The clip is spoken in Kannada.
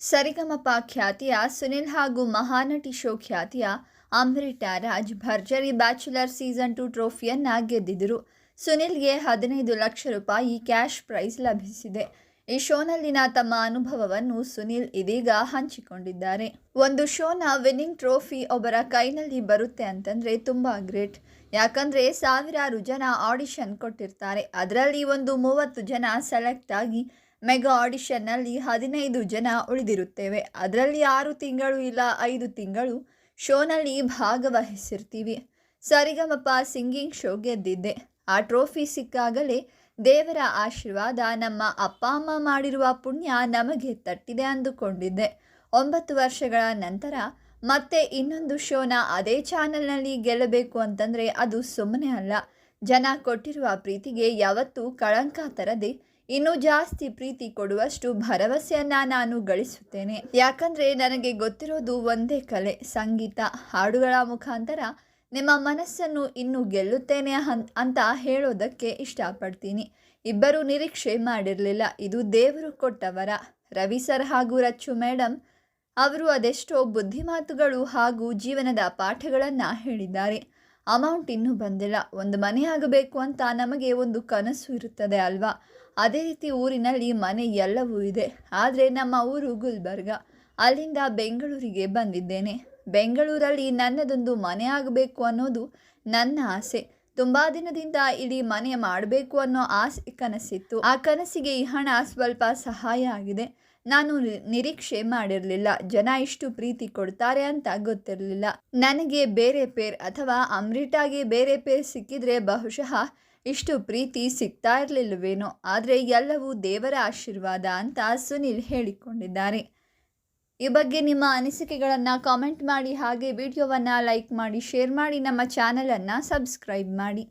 ಸರಿಗಮಪ ಖ್ಯಾತಿಯ ಸುನಿಲ್ ಹಾಗೂ ಮಹಾನಟಿ ಶೋ ಖ್ಯಾತಿಯ ಅಮೃತಾ ರಾಜ್ ಭರ್ಜರಿ ಬ್ಯಾಚುಲರ್ ಸೀಸನ್ ಟು ಟ್ರೋಫಿಯನ್ನು ಗೆದ್ದಿದ್ದರು. ಸುನಿಲ್ಗೆ ಹದಿನೈದು ಲಕ್ಷ ರೂಪಾಯಿ ಕ್ಯಾಶ್ ಪ್ರೈಸ್ ಲಭಿಸಿದೆ. ಈ ಶೋನಲ್ಲಿನ ತಮ್ಮ ಅನುಭವವನ್ನು ಸುನಿಲ್ ಇದೀಗ ಹಂಚಿಕೊಂಡಿದ್ದಾರೆ. ಒಂದು ಶೋನ ವಿನ್ನಿಂಗ್ ಟ್ರೋಫಿ ಒಬ್ಬರ ಕೈನಲ್ಲಿ ಬರುತ್ತೆ ಅಂತಂದ್ರೆ ತುಂಬಾ ಗ್ರೇಟ್. ಯಾಕಂದ್ರೆ ಸಾವಿರಾರು ಜನ ಆಡಿಷನ್ ಕೊಟ್ಟಿರ್ತಾರೆ. ಅದರಲ್ಲಿ ಒಂದು ಮೂವತ್ತು ಜನ ಸೆಲೆಕ್ಟ್ ಆಗಿ ಮೆಗಾ ಆಡಿಷನ್ನಲ್ಲಿ ಹದಿನೈದು ಜನ ಉಳಿದಿರುತ್ತೇವೆ. ಅದರಲ್ಲಿ ಆರು ತಿಂಗಳು ಇಲ್ಲ, ಐದು ತಿಂಗಳು ಶೋನಲ್ಲಿ ಭಾಗವಹಿಸಿರ್ತೀವಿ. ಸರಿಗಮಪ ಸಿಂಗಿಂಗ್ ಶೋ ಗೆದ್ದಿದ್ದೆ. ಆ ಟ್ರೋಫಿ ಸಿಕ್ಕಾಗಲೇ ದೇವರ ಆಶೀರ್ವಾದ ನಮ್ಮ ಅಪ್ಪ, ಅಮ್ಮ ಮಾಡಿರುವ ಪುಣ್ಯ ನಮಗೆ ತಟ್ಟಿದೆ ಅಂದುಕೊಂಡಿದ್ದೆ. ಒಂಬತ್ತು ವರ್ಷಗಳ ನಂತರ ಮತ್ತೆ ಇನ್ನೊಂದು ಶೋನ ಅದೇ ಚಾನಲ್ನಲ್ಲಿ ಗೆಲ್ಲಬೇಕು ಅಂತಂದರೆ ಅದು ಸುಮ್ಮನೆ ಅಲ್ಲ. ಜನ ಕೊಟ್ಟಿರುವ ಪ್ರೀತಿಗೆ ಯಾವತ್ತೂ ಕಳಂಕ ತರದೆ ಇನ್ನೂ ಜಾಸ್ತಿ ಪ್ರೀತಿ ಕೊಡುವಷ್ಟು ಭರವಸೆಯನ್ನ ನಾನು ಗಳಿಸುತ್ತೇನೆ. ಯಾಕಂದ್ರೆ ನನಗೆ ಗೊತ್ತಿರೋದು ಒಂದೇ ಕಲೆ, ಸಂಗೀತ. ಹಾಡುಗಳ ಮುಖಾಂತರ ನಿಮ್ಮ ಮನಸ್ಸನ್ನು ಇನ್ನೂ ಗೆಲ್ಲುತ್ತೇನೆ ಅಂತ ಹೇಳೋದಕ್ಕೆ ಇಷ್ಟಪಡ್ತೀನಿ. ಇಬ್ಬರು ನಿರೀಕ್ಷೆ ಮಾಡಿರಲಿಲ್ಲ. ಇದು ದೇವರು ಕೊಟ್ಟವರ. ರವಿ ಸರ್ ಹಾಗೂ ರಚ್ಚು ಮೇಡಮ್ ಅವರು ಅದೆಷ್ಟೋ ಬುದ್ಧಿಮಾತುಗಳು ಹಾಗೂ ಜೀವನದ ಪಾಠಗಳನ್ನು ಹೇಳಿದ್ದಾರೆ. ಅಮೌಂಟ್ ಇನ್ನೂ ಬಂದಿಲ್ಲ. ಒಂದು ಮನೆ ಆಗಬೇಕು ಅಂತ ನಮಗೆ ಒಂದು ಕನಸು ಇರುತ್ತದೆ ಅಲ್ವಾ? ಅದೇ ರೀತಿ ಊರಿನಲ್ಲಿ ಮನೆ ಎಲ್ಲವೂ ಇದೆ. ಆದರೆ ನಮ್ಮ ಊರು ಗುಲ್ಬರ್ಗ. ಅಲ್ಲಿಂದ ಬೆಂಗಳೂರಿಗೆ ಬಂದಿದ್ದೇನೆ. ಬೆಂಗಳೂರಲ್ಲಿ ನನ್ನದೊಂದು ಮನೆ ಆಗಬೇಕು ಅನ್ನೋದು ನನ್ನ ಆಸೆ. ತುಂಬ ದಿನದಿಂದ ಇಲ್ಲಿ ಮನೆ ಮಾಡಬೇಕು ಅನ್ನೋ ಆಸೆ ಕನಸಿತ್ತು. ಆ ಕನಸಿಗೆ ಈ ಹಣ ಸ್ವಲ್ಪ ಸಹಾಯ ಆಗಿದೆ. ನಾನು ನಿರೀಕ್ಷೆ ಮಾಡಿರಲಿಲ್ಲ. ಜನ ಇಷ್ಟು ಪ್ರೀತಿ ಕೊಡ್ತಾರೆ ಅಂತ ಗೊತ್ತಿರಲಿಲ್ಲ. ನನಗೆ ಬೇರೆ ಪೇರ್ ಅಥವಾ ಅಮೃತಾಗೆ ಬೇರೆ ಪೇರ್ ಸಿಕ್ಕಿದ್ರೆ ಬಹುಶಃ ಇಷ್ಟು ಪ್ರೀತಿ ಸಿಗ್ತಾ ಇರಲಿಲ್ಲವೇನೋ. ಆದರೆ ಎಲ್ಲವೂ ದೇವರ ಆಶೀರ್ವಾದ ಅಂತ ಸುನಿಲ್ ಹೇಳಿಕೊಂಡಿದ್ದಾರೆ. ಈ ಬಗ್ಗೆ ನಿಮ್ಮ ಅನಿಸಿಕೆಗಳನ್ನು ಕಾಮೆಂಟ್ ಮಾಡಿ ಹಾಗೆ ವಿಡಿಯೋವನ್ನು ಲೈಕ್ ಮಾಡಿ, ಶೇರ್ ಮಾಡಿ, ನಮ್ಮ ಚಾನಲನ್ನು ಸಬ್ಸ್ಕ್ರೈಬ್ ಮಾಡಿ.